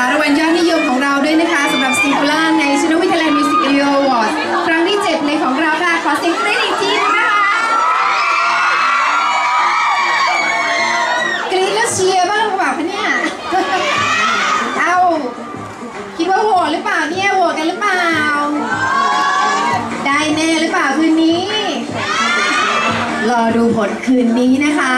ารางวัลยอดนิยมของเราด้วยนะคะสำหรับซิงคูล่าในชนวิทยาลัยมิวสิกเรียลวอร์ดครั้งที่ 7 ในของเราค่ะ ขอเสียงกรี๊ดอีกทีนะคะกรี๊ดแล้วเชียร์บ้างหรือเปล่าคะเนี่ยเอาคิดว่าโหวตหรือเปล่าเนี่ยโหวตกันหรือเปล่า ได้แน่หรือเปล่าคืนนี้ รอดูผลคืนนี้นะคะ